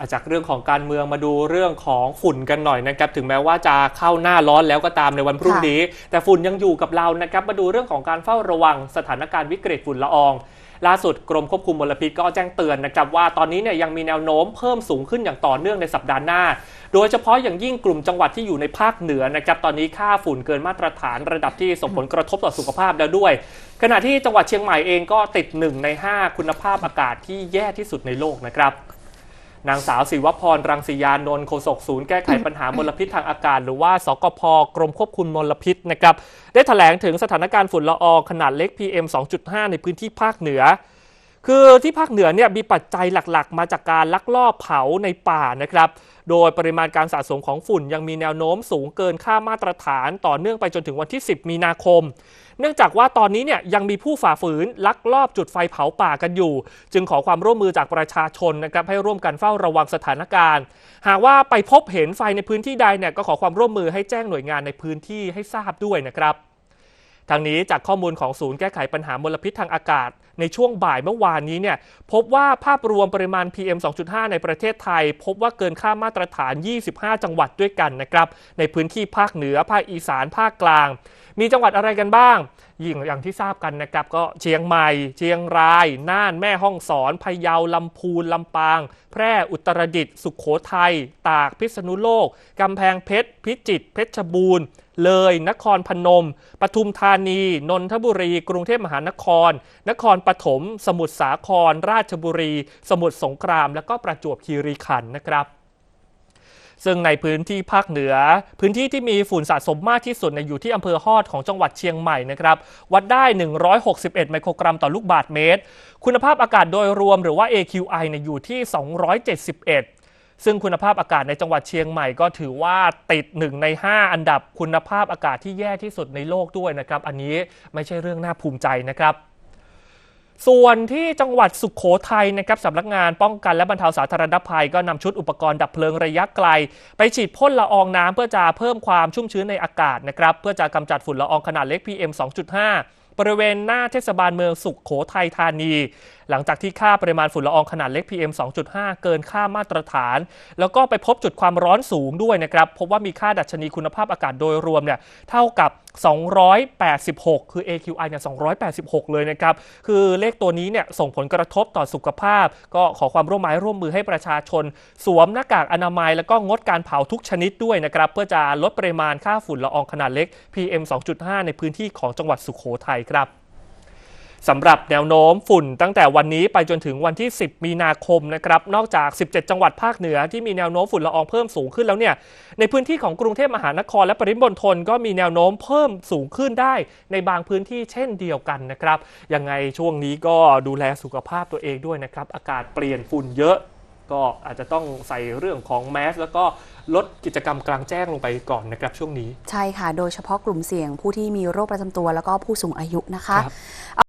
อะจากเรื่องของการเมืองมาดูเรื่องของฝุ่นกันหน่อยนะครับ ถึงแม้ว่าจะเข้าหน้าร้อนแล้วก็ตามในวันพรุ่งนี้ แต่ฝุ่นยังอยู่กับเรานะครับ มาดูเรื่องของการเฝ้าระวังสถานการณ์วิกฤตฝุ่นละอองล่าสุดกรมควบคุมมลพิษก็แจ้งเตือนนะครับว่าตอนนี้เนี่ยยังมีแนวโน้มเพิ่มสูงขึ้นอย่างต่อเนื่องในสัปดาห์หน้า โดยเฉพาะอย่างยิ่งกลุ่มจังหวัดที่อยู่ในภาคเหนือนะครับตอนนี้ค่าฝุ่นเกินมาตรฐานระดับที่ส่งผลกระทบต่อสุขภาพแล้วด้วย ขณะที่จังหวัดเชียงใหม่เองก็ติดหนึ่งใน 5 คุณภาพอากาศที่แย่ที่สุดในโลกนะครับ นางสาวศิวพรรังสียานนท์โฆษกศูนย์แก้ไขปัญหามลพิษทางอากาศ หรือว่าสกพกรมควบคุมมลพิษนะครับได้แถลงถึงสถานการณ์ฝุ่นละอองขนาดเล็ก PM 2.5 ในพื้นที่ภาคเหนือ คือที่ภาคเหนือเนี่ยมีปัจจัยหลักๆ มาจากการลักลอบเผาในป่านะครับ โดยปริมาณการสะสมของฝุ่นยังมีแนวโน้มสูงเกินค่ามาตรฐานต่อเนื่องไปจนถึงวันที่ 10 มีนาคม เนื่องจากว่าตอนนี้เนี่ยยังมีผู้ฝ่าฝืนลักลอบจุดไฟเผาป่ากันอยู่ จึงขอความร่วมมือจากประชาชนนะครับให้ร่วมกันเฝ้าระวังสถานการณ์ หากว่าไปพบเห็นไฟในพื้นที่ใดเนี่ยก็ขอความร่วมมือให้แจ้งหน่วยงานในพื้นที่ให้ทราบด้วยนะครับ ทางนี้จากข้อมูลของศูนย์แก้ไขปัญหามลพิษทางอากาศ ในช่วงบ่ายเมื่อวานนี้เนี่ยพบว่าภาพรวมปริมาณ PM 2.5 ในประเทศไทย พบว่าเกินค่ามาตรฐาน 25 จังหวัดด้วยกันนะครับ ในพื้นที่ภาคเหนือ ภาคอีสาน ภาคกลาง มีจังหวัดอะไรกันบ้าง ยิ่งอย่างที่ทราบกันนะครับ ก็เชียงใหม่ เชียงราย น่าน แม่ฮ่องสอน พะเยา ลำพูน ลำปาง แพร่ อุตรดิตถ์ สุขโขทัย ตาก พิษณุโลก กำแพงเพชร พิจิตร เพชรบูรณ์ เลย นครพนม ปทุมธานี นนทบุรี กรุงเทพมหานคร นครปฐม สมุทรสาคร ราชบุรี สมุทรสงคราม และก็ประจวบคีรีขันธ์นะครับซึ่งในพื้นที่ภาคเหนือ พื้นที่ที่มีฝุ่นสะสมมากที่สุดเนี่ยอยู่ที่อำเภอฮอดของจังหวัดเชียงใหม่นะครับ วัดได้ 161 ไมโครกรัมต่อลูกบาศก์เมตร คุณภาพอากาศโดยรวมหรือว่า AQI เนี่ยอยู่ที่ 271 ซึ่งคุณภาพอากาศในจังหวัดเชียงใหม่ก็ถือว่าติด 1 ใน 5 อันดับคุณภาพอากาศที่แย่ที่สุดในโลกด้วยนะครับ อันนี้ไม่ใช่เรื่องน่าภูมิใจนะครับส่วนที่จังหวัดสุขโขทัยนะครับสำนักงานป้องกันและบรรเทาสาธารณภัย ก็นำชุดอุปกรณ์ดับเพลิงระยะไกล ไปฉีดพ่นละอองน้ำเพื่อจะเพิ่มความชุ่มชื้นในอากาศนะครับเพื่อจะกำจัดฝุ่นละอองขนาดเล็ก PM 2.5 บริเวณหน้าเทศบาลเมืองสุขโขทัยธานี หลังจากที่ค่าปริมาณฝุ่นละอองขนาดเล็ก PM 2.5 เกินค่ามาตรฐาน แล้วก็ไปพบจุดความร้อนสูงด้วยนะครับพบว่ามีค่าดัชนีคุณภาพอากาศโดยรวมเนี่ยเท่ากับ 286 คือ AQI เนี่ย 286 เลยนะครับ คือเลขตัวนี้เนี่ยส่งผลกระทบต่อสุขภาพ ก็ขอความร่วมไม้ร่วมมือให้ประชาชน สวมหน้ากากอนามัย แล้วก็งดการเผาทุกชนิดด้วยนะครับ เพื่อจะลดปริมาณค่าฝุ่นละอองขนาดเล็ก PM 2.5 ในพื้นที่ของจังหวัดสุขโขทัยครับสำหรับแนวโน้มฝุ่นตั้งแต่วันนี้ไปจนถึงวันที่ 10 มีนาคมนะครับนอกจาก 17 จังหวัดภาคเหนือที่มีแนวโน้มฝุ่นละอองเพิ่มสูงขึ้นแล้วเนี่ยในพื้นที่ของกรุงเทพมหานครและปริมณฑลก็มีแนวโน้มเพิ่มสูงขึ้นได้ในบางพื้นที่เช่นเดียวกันนะครับยังไงช่วงนี้ก็ดูแลสุขภาพตัวเองด้วยนะครับอากาศเปลี่ยนฝุ่นเยอะ ก็อาจจะต้องใส่เรื่องของแมสแล้วก็ลดกิจกรรมกลางแจ้งลงไปก่อนนะครับช่วงนี้ ใช่ค่ะ โดยเฉพาะกลุ่มเสี่ยงผู้ที่มีโรคประจำตัวแล้วก็ผู้สูงอายุนะคะครับ